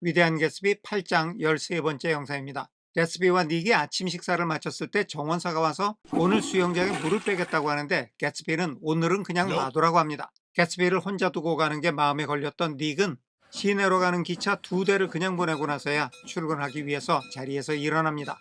위대한 개츠비 8장 13번째 영상입니다. 개츠비와 닉이 아침 식사를 마쳤을 때 정원사가 와서 오늘 수영장에 물을 빼겠다고 하는데 개츠비는 오늘은 그냥 놔두라고 합니다. 개츠비를 혼자 두고 가는 게 마음에 걸렸던 닉은 시내로 가는 기차 두 대를 그냥 보내고 나서야 출근하기 위해서 자리에서 일어납니다.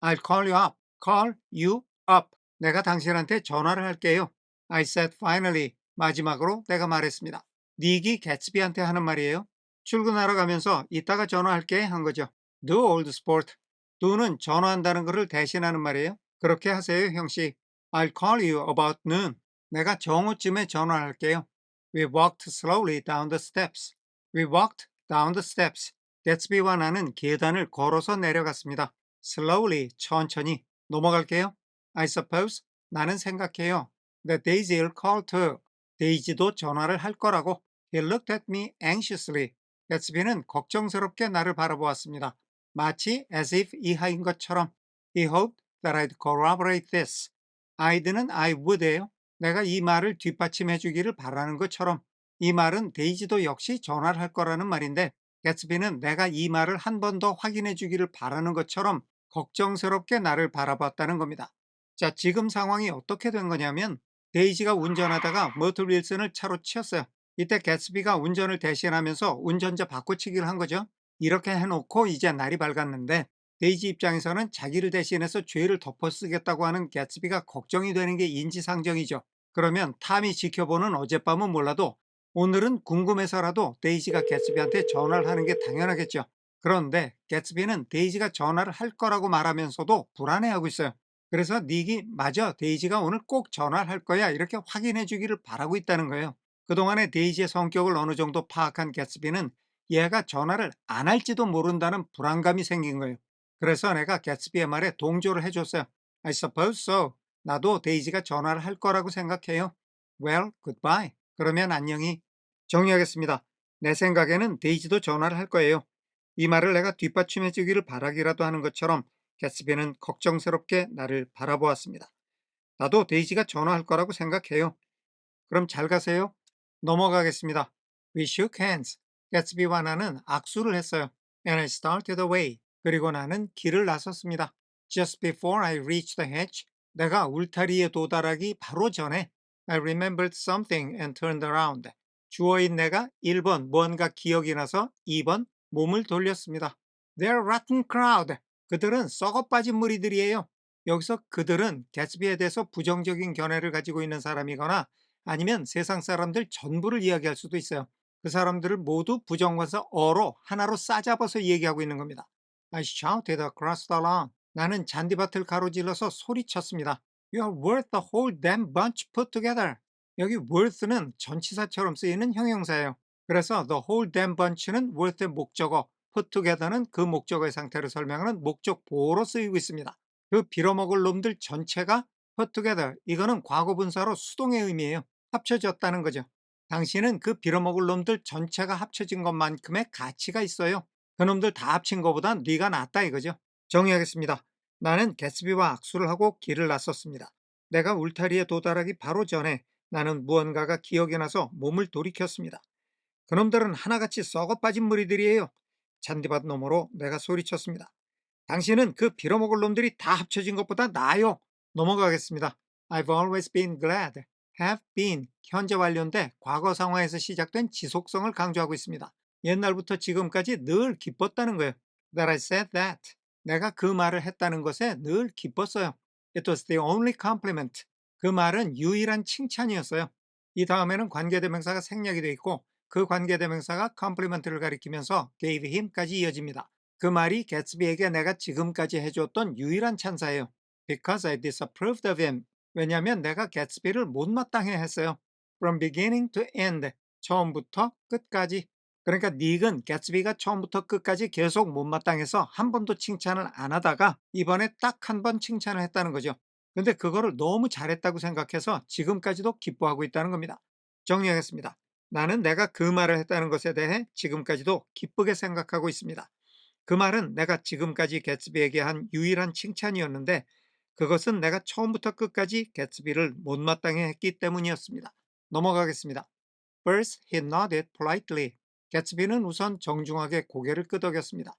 I'll call you up. Call you up. 내가 당신한테 전화를 할게요. I said finally. 마지막으로 내가 말했습니다. 닉이 개츠비한테 하는 말이에요. 출근하러 가면서 이따가 전화할게 한 거죠. Do old sport. do는 전화한다는 것을 대신하는 말이에요. 그렇게 하세요, 형씨. I'll call you about noon. 내가 정오쯤에 전화할게요. We walked slowly down the steps. We walked down the steps. 개츠비와 나는 계단을 걸어서 내려갔습니다. Slowly, 천천히. 넘어갈게요. I suppose. 나는 생각해요. That Daisy'll call too. 데이지도 전화를 할 거라고. He looked at me anxiously. 개츠비는 걱정스럽게 나를 바라보았습니다. 마치 as if 이하인 것처럼. He hoped that I'd corroborate this. I'd는 I would예요. 내가 이 말을 뒷받침해 주기를 바라는 것처럼. 이 말은 데이지도 역시 전화를 할 거라는 말인데 개츠비는 내가 이 말을 한 번 더 확인해 주기를 바라는 것처럼 걱정스럽게 나를 바라봤다는 겁니다. 자, 지금 상황이 어떻게 된 거냐면 데이지가 운전하다가 머틀 윌슨을 차로 치었어요. 이때 개츠비가 운전을 대신하면서 운전자 바꿔치기를 한 거죠. 이렇게 해놓고 이제 날이 밝았는데 데이지 입장에서는 자기를 대신해서 죄를 덮어쓰겠다고 하는 개츠비가 걱정이 되는 게 인지상정이죠. 그러면 탐이 지켜보는 어젯밤은 몰라도 오늘은 궁금해서라도 데이지가 개츠비한테 전화를 하는 게 당연하겠죠. 그런데 개츠비는 데이지가 전화를 할 거라고 말하면서도 불안해하고 있어요. 그래서 닉이 맞아 데이지가 오늘 꼭 전화를 할 거야 이렇게 확인해 주기를 바라고 있다는 거예요. 그동안의 데이지의 성격을 어느 정도 파악한 개츠비는 얘가 전화를 안 할지도 모른다는 불안감이 생긴 거예요. 그래서 내가 개츠비의 말에 동조를 해줬어요. I suppose so. 나도 데이지가 전화를 할 거라고 생각해요. Well, goodbye. 그러면 안녕히. 정리하겠습니다. 내 생각에는 데이지도 전화를 할 거예요. 이 말을 내가 뒷받침해 주기를 바라기라도 하는 것처럼 개츠비는 걱정스럽게 나를 바라보았습니다. 나도 데이지가 전화할 거라고 생각해요. 그럼 잘 가세요. 넘어가겠습니다. We shook hands. 개츠비와 나는 악수를 했어요. And I started away. 그리고 나는 길을 나섰습니다. Just before I reached the hedge, 내가 울타리에 도달하기 바로 전에 I remembered something and turned around. 주어인 내가 1번 뭔가 기억이 나서 2번 몸을 돌렸습니다. They're rotten crowd. 그들은 썩어 빠진 무리들이에요. 여기서 그들은 개츠비에 대해서 부정적인 견해를 가지고 있는 사람이거나 아니면 세상 사람들 전부를 이야기할 수도 있어요. 그 사람들을 모두 부정관사 어로 하나로 싸잡아서 얘기하고 있는 겁니다. I shouted across the lawn. 나는 잔디밭을 가로질러서 소리쳤습니다. You are worth the whole damn bunch put together. 여기 worth는 전치사처럼 쓰이는 형용사예요. 그래서 the whole damn bunch는 worth의 목적어, put together는 그 목적어의 상태를 설명하는 목적 보호로 쓰이고 있습니다. 그 빌어먹을 놈들 전체가 put together, 이거는 과거 분사로 수동의 의미예요. 합쳐졌다는 거죠. 당신은 그 빌어먹을 놈들 전체가 합쳐진 것만큼의 가치가 있어요. 그놈들 다 합친 것보다 네가 낫다 이거죠. 정리하겠습니다. 나는 개스비와 악수를 하고 길을 나섰습니다. 내가 울타리에 도달하기 바로 전에 나는 무언가가 기억이 나서 몸을 돌이켰습니다. 그놈들은 하나같이 썩어 빠진 무리들이에요. 잔디밭 너머로 내가 소리쳤습니다. 당신은 그 빌어먹을 놈들이 다 합쳐진 것보다 나아요. 넘어가겠습니다. I've always been glad. Have been 현재 완료인데 과거 상황에서 시작된 지속성을 강조하고 있습니다. 옛날부터 지금까지 늘 기뻤다는 거예요. That I said that. 내가 그 말을 했다는 것에 늘 기뻤어요. It was the only compliment. 그 말은 유일한 칭찬이었어요. 이 다음에는 관계대명사가 생략이 되어 있고 그 관계대명사가 compliment를 가리키면서 gave him까지 이어집니다. 그 말이 개츠비에게 내가 지금까지 해줬던 유일한 찬사예요. Because I disapproved of him. 왜냐하면 내가 개츠비를 못마땅해 했어요. From beginning to end. 처음부터 끝까지. 그러니까 닉은 개츠비가 처음부터 끝까지 계속 못마땅해서 한 번도 칭찬을 안 하다가 이번에 딱 한 번 칭찬을 했다는 거죠. 근데 그거를 너무 잘했다고 생각해서 지금까지도 기뻐하고 있다는 겁니다. 정리하겠습니다. 나는 내가 그 말을 했다는 것에 대해 지금까지도 기쁘게 생각하고 있습니다. 그 말은 내가 지금까지 개츠비에게 한 유일한 칭찬이었는데 그것은 내가 처음부터 끝까지 개츠비를 못마땅해 했기 때문이었습니다. 넘어가겠습니다. First, he nodded politely. 개츠비는 우선 정중하게 고개를 끄덕였습니다.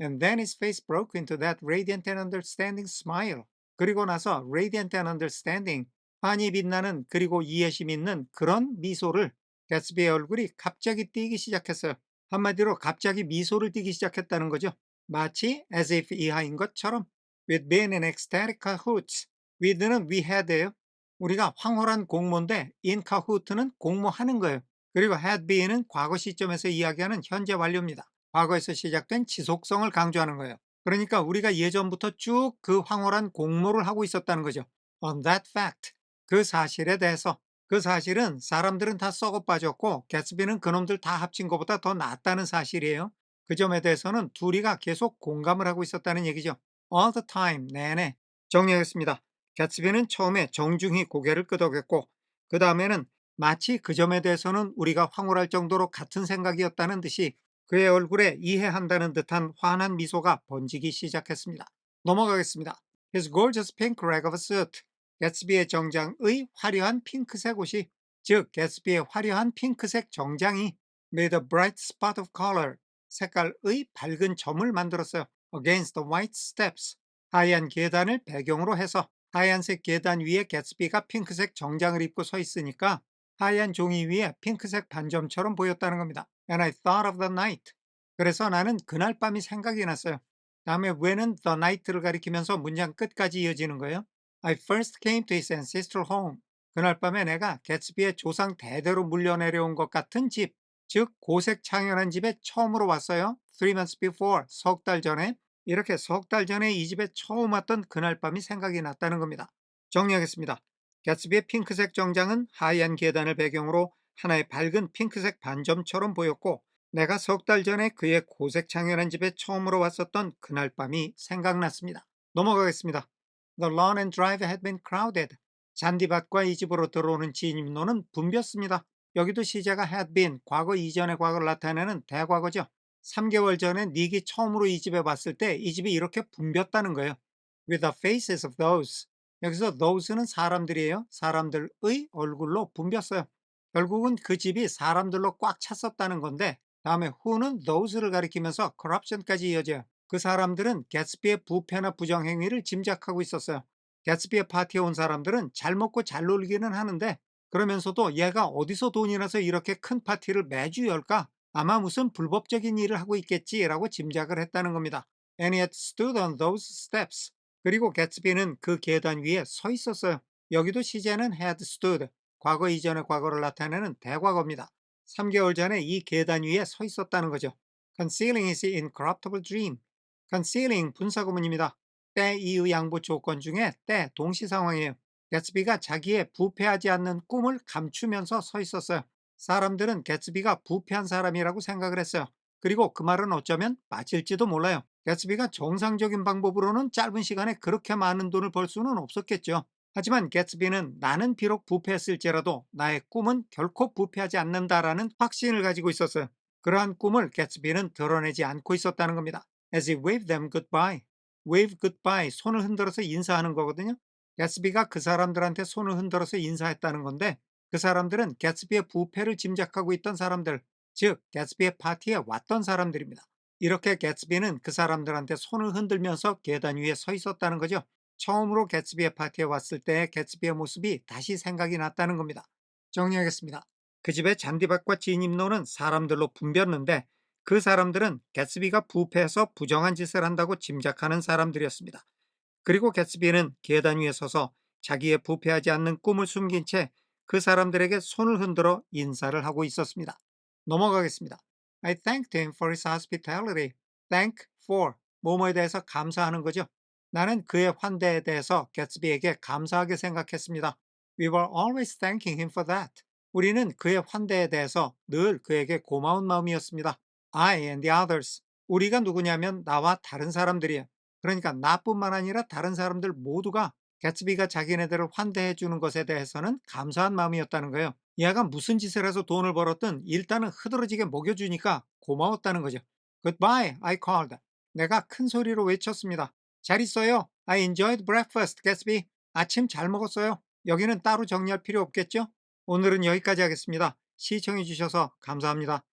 And then his face broke into that radiant and understanding smile. 그리고 나서 radiant and understanding, 환히 빛나는 그리고 이해심 있는 그런 미소를 개츠비의 얼굴이 갑자기 띄기 시작했어요. 한마디로 갑자기 미소를 띄기 시작했다는 거죠. 마치 as if 이하인 것처럼 with been in ecstatic cahoots. with는 we had예요. 우리가 황홀한 공모인데 in cahoot는 공모하는 거예요. 그리고 had been은 과거 시점에서 이야기하는 현재 완료입니다. 과거에서 시작된 지속성을 강조하는 거예요. 그러니까 우리가 예전부터 쭉 그 황홀한 공모를 하고 있었다는 거죠. On that fact. 그 사실에 대해서. 그 사실은 사람들은 다 썩어 빠졌고 개츠비는 그놈들 다 합친 것보다 더 낫다는 사실이에요. 그 점에 대해서는 둘이가 계속 공감을 하고 있었다는 얘기죠. All the time, 내내. 정리하겠습니다. 개츠비는 처음에 정중히 고개를 끄덕였고 그 다음에는 마치 그 점에 대해서는 우리가 황홀할 정도로 같은 생각이었다는 듯이 그의 얼굴에 이해한다는 듯한 환한 미소가 번지기 시작했습니다. 넘어가겠습니다. His gorgeous pink rag of a suit. 개츠비의 정장의 화려한 핑크색 옷이 즉 개츠비의 화려한 핑크색 정장이 made a bright spot of color 색깔의 밝은 점을 만들었어요. Against the white steps 하얀 계단을 배경으로 해서 하얀색 계단 위에 개츠비가 핑크색 정장을 입고 서 있으니까 하얀 종이 위에 핑크색 반점처럼 보였다는 겁니다. And I thought of the night. 그래서 나는 그날 밤이 생각이 났어요. 다음에 when은 the night를 가리키면서 문장 끝까지 이어지는 거예요. I first came to his ancestral home. 그날 밤에 내가 개츠비의 조상 대대로 물려내려온 것 같은 집, 즉 고색 창연한 집에 처음으로 왔어요. Three months before, 석 달 전에. 이렇게 석 달 전에 이 집에 처음 왔던 그날 밤이 생각이 났다는 겁니다. 정리하겠습니다. 개츠비의 핑크색 정장은 하얀 계단을 배경으로 하나의 밝은 핑크색 반점처럼 보였고 내가 석 달 전에 그의 고색 창연한 집에 처음으로 왔었던 그날 밤이 생각났습니다. 넘어가겠습니다. The lawn and drive had been crowded. 잔디밭과 이 집으로 들어오는 진입로는 붐볐습니다. 여기도 시제가 had been, 과거 이전의 과거를 나타내는 대과거죠. 3개월 전에 닉이 처음으로 이 집에 왔을 때 이 집이 이렇게 붐볐다는 거예요. With the faces of those. 여기서 those는 사람들이에요. 사람들의 얼굴로 붐볐어요. 결국은 그 집이 사람들로 꽉 찼었다는 건데 다음에 who는 those를 가리키면서 corruption까지 이어져요. 그 사람들은 개츠비의 부패나 부정행위를 짐작하고 있었어요. 개츠비의 파티에 온 사람들은 잘 먹고 잘 놀기는 하는데 그러면서도 얘가 어디서 돈이 나서 이렇게 큰 파티를 매주 열까? 아마 무슨 불법적인 일을 하고 있겠지라고 짐작을 했다는 겁니다. Yet stood on those steps. 그리고 개츠비는 그 계단 위에 서 있었어요. 여기도 시제는 had stood, 과거 이전의 과거를 나타내는 대과거입니다. 3개월 전에 이 계단 위에 서 있었다는 거죠. Concealing his incorruptible dream. Concealing 분사구문입니다. 때 이의 양보 조건 중에 때 동시 상황이에요. 개츠비가 자기의 부패하지 않는 꿈을 감추면서 서 있었어요. 사람들은 개츠비가 부패한 사람이라고 생각을 했어요. 그리고 그 말은 어쩌면 맞을지도 몰라요. 개츠비가 정상적인 방법으로는 짧은 시간에 그렇게 많은 돈을 벌 수는 없었겠죠. 하지만 개츠비는 나는 비록 부패했을지라도 나의 꿈은 결코 부패하지 않는다라는 확신을 가지고 있었어요. 그러한 꿈을 개츠비는 드러내지 않고 있었다는 겁니다. As he waved them goodbye. wave goodbye, 손을 흔들어서 인사하는 거거든요. 개츠비가 그 사람들한테 손을 흔들어서 인사했다는 건데 그 사람들은 개츠비의 부패를 짐작하고 있던 사람들, 즉 개츠비의 파티에 왔던 사람들입니다. 이렇게 개츠비는 그 사람들한테 손을 흔들면서 계단 위에 서 있었다는 거죠. 처음으로 개츠비의 파티에 왔을 때 개츠비의 모습이 다시 생각이 났다는 겁니다. 정리하겠습니다. 그 집의 잔디밭과 진입로는 사람들로 붐볐는데 그 사람들은 개츠비가 부패해서 부정한 짓을 한다고 짐작하는 사람들이었습니다. 그리고 개츠비는 계단 위에 서서 자기의 부패하지 않는 꿈을 숨긴 채 그 사람들에게 손을 흔들어 인사를 하고 있었습니다. 넘어가겠습니다. I thanked him for his hospitality. Thank for 뭐뭐에 대해서 감사하는 거죠. 나는 그의 환대에 대해서 개츠비에게 감사하게 생각했습니다. We were always thanking him for that. 우리는 그의 환대에 대해서 늘 그에게 고마운 마음이었습니다. I and the others. 우리가 누구냐면 나와 다른 사람들이에요. 그러니까 나뿐만 아니라 다른 사람들 모두가 개츠비가 자기네들을 환대해 주는 것에 대해서는 감사한 마음이었다는 거예요. 얘가 무슨 짓을 해서 돈을 벌었든 일단은 흐드러지게 먹여주니까 고마웠다는 거죠. Goodbye, I called. 내가 큰 소리로 외쳤습니다. 잘 있어요. I enjoyed breakfast, Gatsby. 아침 잘 먹었어요. 여기는 따로 정리할 필요 없겠죠? 오늘은 여기까지 하겠습니다. 시청해 주셔서 감사합니다.